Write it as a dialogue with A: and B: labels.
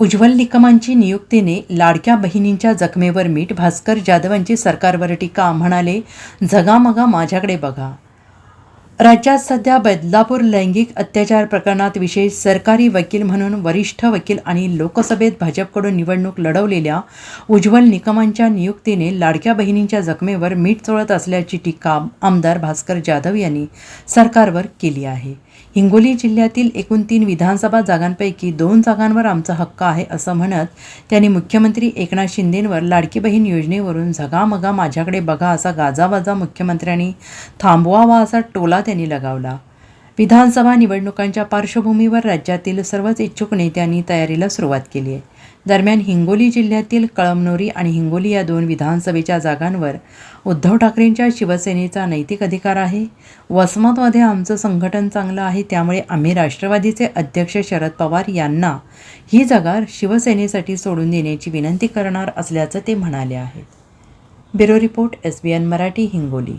A: उज्ज्वल निकमांची नियुक्तीने लाडक्या बहिणींच्या जखमेवर मीठ भास्कर जाधवांची सरकारवर टीका म्हणाले? झगामगा माझ्याकडे बघा. राज्यात सध्या बदलापूर लैंगिक अत्याचार प्रकरणात विशेष सरकारी वकील म्हणून वरिष्ठ वकील आणि लोकसभेत भाजपकडून निवडणूक लढवलेल्या उज्ज्वल निकमांच्या नियुक्तीने लाडक्या बहिणींच्या जखमेवर मीठ चोळत असल्याची टीका आमदार भास्कर जाधव यांनी सरकारवर केली आहे. हिंगोली जिल्ह्यातील एकूण तीन विधानसभा जागांपैकी दोन जागांवर आमचा हक्क आहे असं म्हणत त्यांनी मुख्यमंत्री एकनाथ शिंदेंवर लाडकी बहीण योजनेवरून झगामगा माझ्याकडे बघा असा गाजावाजा मुख्यमंत्र्यांनी थांबवावा असा टोला त्यांनी लगावला. विधानसभा निवडणुकांच्या पार्श्वभूमीवर राज्यातील सर्वच इच्छुक नेत्यांनी तयारीला सुरुवात केली आहे. दरम्यान हिंगोली जिल्ह्यातील कळमनोरी आणि हिंगोली या दोन विधानसभेच्या जागांवर उद्धव ठाकरेंच्या शिवसेनेचा नैतिक अधिकार आहे. वसमतमध्ये आमचं संघटन चांगलं आहे त्यामुळे आम्ही राष्ट्रवादीचे अध्यक्ष शरद पवार यांना ही जागा शिवसेनेसाठी सोडून देण्याची विनंती करणार असल्याचं ते म्हणाले आहेत. Bureau report S B N Marathi Hingoli.